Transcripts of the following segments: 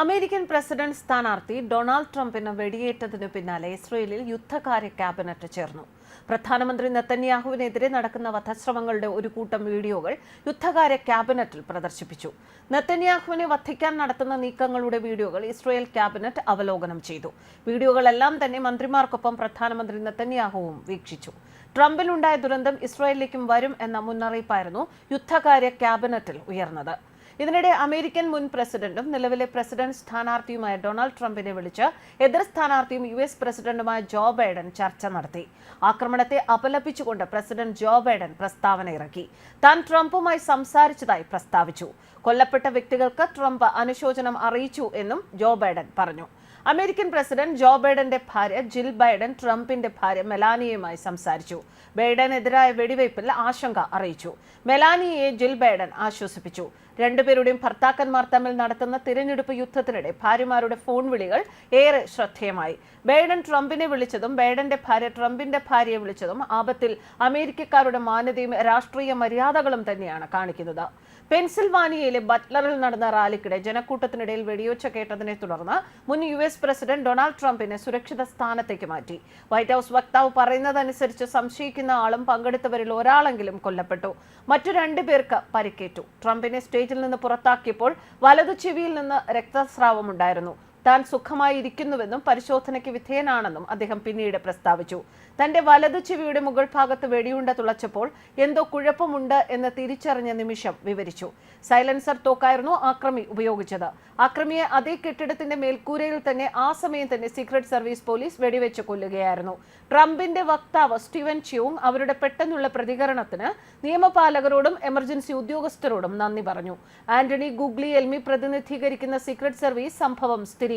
American president സ്ഥാനാർത്ഥി Donald ട്രംപിന് വെടിയേറ്റതിനു പിന്നാലെ ഇസ്രയേലിൽ യുദ്ധകാര്യ ക്യാബിനറ്റ് ചേർന്നു. പ്രധാനമന്ത്രി നെത്തന്യാഹുവിനെതിരെ നടക്കുന്ന വധശ്രമങ്ങളുടെ ഒരു കൂട്ടം വീഡിയോകൾ യുദ്ധകാര്യ ക്യാബിനറ്റിൽ പ്രദർശിപ്പിച്ചു. നെത്തന്യാഹുവിനെ വധിക്കാൻ നടത്തുന്ന നീക്കങ്ങളുടെ വീഡിയോകൾ ഇസ്രയേൽ ക്യാബിനറ്റ് അവലോകനം ചെയ്തു. വീഡിയോകളെല്ലാം തന്നെ മന്ത്രിമാർക്കൊപ്പം പ്രധാനമന്ത്രി നെത്തന്യാഹുവും വീക്ഷിച്ചു. ട്രംപിനുണ്ടായ ദുരന്തം ഇസ്രയേലിലേക്കും വരും എന്ന മുന്നറിയിപ്പായിരുന്നു യുദ്ധകാര്യ ക്യാബിനറ്റിൽ ഉയർന്നത്. ഇതിനിടെ അമേരിക്കൻ മുൻ പ്രസിഡന്റും നിലവിലെ പ്രസിഡന്റ് സ്ഥാനാർത്ഥിയുമായ ഡൊണാൾഡ് ട്രംപിനെ വിളിച്ച് എതിർ സ്ഥാനാർത്ഥിയും യു എസ് പ്രസിഡന്റുമായ ജോ ബൈഡൻ ചർച്ച നടത്തി. ആക്രമണത്തെ അപലപിച്ചുകൊണ്ട് പ്രസിഡന്റ് ജോ ബൈഡൻ പ്രസ്താവന ഇറക്കി. താൻ ട്രംപുമായി സംസാരിച്ചതായി പ്രസ്താവിച്ചു. കൊല്ലപ്പെട്ട വ്യക്തികൾക്ക് ട്രംപ് അനുശോചനം അറിയിച്ചു എന്നും ജോ ബൈഡൻ പറഞ്ഞു. അമേരിക്കൻ പ്രസിഡന്റ് ജോ ബൈഡന്റെ ഭാര്യ ജിൽ ബൈഡൻ ട്രംപിന്റെ ഭാര്യ മെലാനിയയുമായി സംസാരിച്ചു. ബൈഡനെതിരായ വെടിവയ്പിൽ ആശങ്ക അറിയിച്ചു. മെലാനിയയെ ജിൽ ബൈഡൻ ആശ്വസിപ്പിച്ചു. രണ്ടുപേരുടെയും ഭർത്താക്കന്മാർ തമ്മിൽ നടത്തുന്ന തിരഞ്ഞെടുപ്പ് യുദ്ധത്തിനിടെ ഭാര്യമാരുടെ ഫോൺ വിളികൾ ഏറെ ശ്രദ്ധേയമായി. ബൈഡൻ ട്രംപിനെ വിളിച്ചതും ബൈഡന്റെ ഭാര്യ ട്രംപിന്റെ ഭാര്യയെ വിളിച്ചതും ആപത്തിൽ അമേരിക്കക്കാരുടെ മാന്യതയും രാഷ്ട്രീയ മര്യാദകളും തന്നെയാണ് കാണിക്കുന്നത്. പെൻസിൽവാനിയയിലെ ബട്ട്ലറിൽ നടന്ന റാലിക്കിടെ ജനക്കൂട്ടത്തിനിടയിൽ വെടിയൊച്ച കേട്ടതിനെ തുടർന്ന് മുൻ യു എസ് പ്രസിഡന്റ് ഡൊണാൾഡ് ട്രംപിനെ സുരക്ഷിത സ്ഥാനത്തേക്ക് മാറ്റി. വൈറ്റ് ഹൌസ് വക്താവ് പറയുന്നതനുസരിച്ച് സംശയിക്കുന്ന ആളും പങ്കെടുത്തവരിൽ ഒരാളെങ്കിലും കൊല്ലപ്പെട്ടു. മറ്റു രണ്ടു പേർക്ക് പരിക്കേറ്റു. ട്രംപിനെ സ്റ്റേജിൽ നിന്ന് പുറത്താക്കിയപ്പോൾ വലതു ചെവിയിൽ നിന്ന് രക്തസ്രാവമുണ്ടായിരുന്നു. താൻ സുഖമായി ഇരിക്കുന്നുവെന്നും പരിശോധനയ്ക്ക് വിധേയനാണെന്നും അദ്ദേഹം പിന്നീട് പ്രസ്താവിച്ചു. തന്റെ വലതു ചെവിയുടെ മുകൾ ഭാഗത്ത് വെടിയുണ്ട തുളച്ചപ്പോൾ എന്തോ കുഴപ്പമുണ്ട് എന്ന് തിരിച്ചറിഞ്ഞ നിമിഷം വിവരിച്ചു. സൈലൻസർ തോക്കായിരുന്നു ആക്രമി ഉപയോഗിച്ചത്. ആക്രമിയെ അതേ കെട്ടിടത്തിന്റെ മേൽക്കൂരയിൽ തന്നെ ആ സമയം തന്നെ സീക്രട്ട് സർവീസ് പോലീസ് വെടിവെച്ച് കൊല്ലുകയായിരുന്നു. ട്രംപിന്റെ വക്താവ് സ്റ്റീവൻ ച്യൂങ് അവരുടെ പെട്ടെന്നുള്ള പ്രതികരണത്തിന് നിയമപാലകരോടും എമർജൻസി ഉദ്യോഗസ്ഥരോടും നന്ദി പറഞ്ഞു. ആന്റണി ഗുഗ്ലി എൽമി പ്രതിനിധീകരിക്കുന്ന സീക്രട്ട് സർവീസ് സംഭവം സ്ഥിരീകരിച്ചു.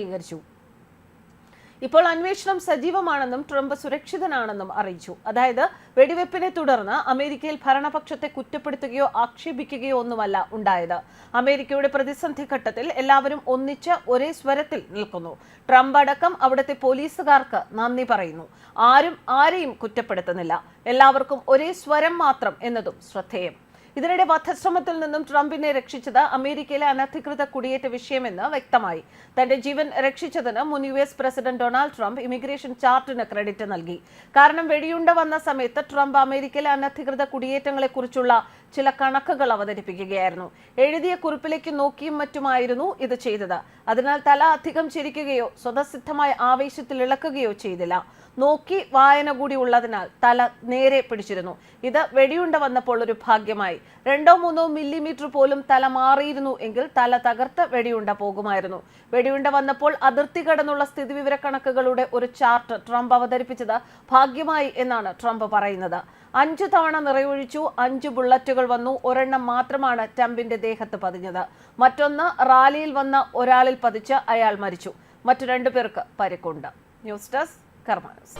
ഇപ്പോൾ അന്വേഷണം സജീവമാണെന്നും ട്രംപ് സുരക്ഷിതനാണെന്നും അറിയിച്ചു. അതായത് വെടിവെപ്പിനെ തുടർന്ന് അമേരിക്കയിൽ ഭരണപക്ഷത്തെ കുറ്റപ്പെടുത്തുകയോ ആക്ഷേപിക്കുകയോ ഒന്നുമല്ല ഉണ്ടായത്. അമേരിക്കയുടെ പ്രതിസന്ധി ഘട്ടത്തിൽ എല്ലാവരും ഒന്നിച്ച് ഒരേ സ്വരത്തിൽ നിൽക്കുന്നു. ട്രംപ് അടക്കം അവിടുത്തെ പോലീസുകാർക്ക് നന്ദി പറയുന്നു. ആരും ആരെയും കുറ്റപ്പെടുത്തുന്നില്ല. എല്ലാവർക്കും ഒരേ സ്വരം മാത്രം എന്നതും ശ്രദ്ധേയം. ഇതിനിടെ വധശ്രമത്തിൽ നിന്നും ട്രംപിനെ രക്ഷിച്ചത് അമേരിക്കയിലെ അനധികൃത കുടിയേറ്റ വിഷയമെന്ന് വ്യക്തമായി. തന്റെ ജീവൻ രക്ഷിച്ചതിന് മുൻ U S president Donald Trump immigration ചാർട്ടിന് credit നൽകി. കാരണം വെടിയുണ്ട വന്ന സമയത്ത് ട്രംപ് അമേരിക്കയിലെ അനധികൃത കുടിയേറ്റങ്ങളെക്കുറിച്ചുള്ള ചില കണക്കുകൾ അവതരിപ്പിക്കുകയായിരുന്നു. എഴുതിയ കുറിപ്പിലേക്ക് നോക്കിയും മറ്റുമായിരുന്നു ഇത് ചെയ്തത്. അതിനാൽ തല അധികം ചിരിക്കുകയോ സ്വതസിദ്ധമായ ആവേശത്തിൽ ഇളക്കുകയോ ചെയ്തില്ല. നോക്കി വായന കൂടി ഉള്ളതിനാൽ തല നേരെ പിടിച്ചിരുന്നു. ഇത് വെടിയുണ്ട വന്നപ്പോൾ ഒരു ഭാഗ്യമായി. രണ്ടോ മൂന്നോ മില്ലിമീറ്റർ പോലും തല മാറിയിരുന്നു എങ്കിൽ തല തകർത്ത് വെടിയുണ്ട പോകുമായിരുന്നു. വെടിയുണ്ട വന്നപ്പോൾ അതിർത്തി കടന്നുള്ള സ്ഥിതിവിവര കണക്കുകളുടെ ഒരു ചാർട്ട് ട്രംപ് അവതരിപ്പിച്ചത് ഭാഗ്യമായി എന്നാണ് ട്രംപ് പറയുന്നത്. അഞ്ചു തവണ നിറയൊഴിച്ചു അഞ്ച് ബുള്ളറ്റുകൾ വന്നു. ഒരെണ്ണം മാത്രമാണ് ട്രംപിന്റെ ദേഹത്ത് പതിഞ്ഞത്. മറ്റൊന്ന് റാലിയിൽ വന്ന ഒരാളിൽ പതിച്ച് അയാൾ മരിച്ചു. മറ്റു രണ്ടു പേർക്ക് പരിക്കുണ്ട്. News desk കർമാനസ്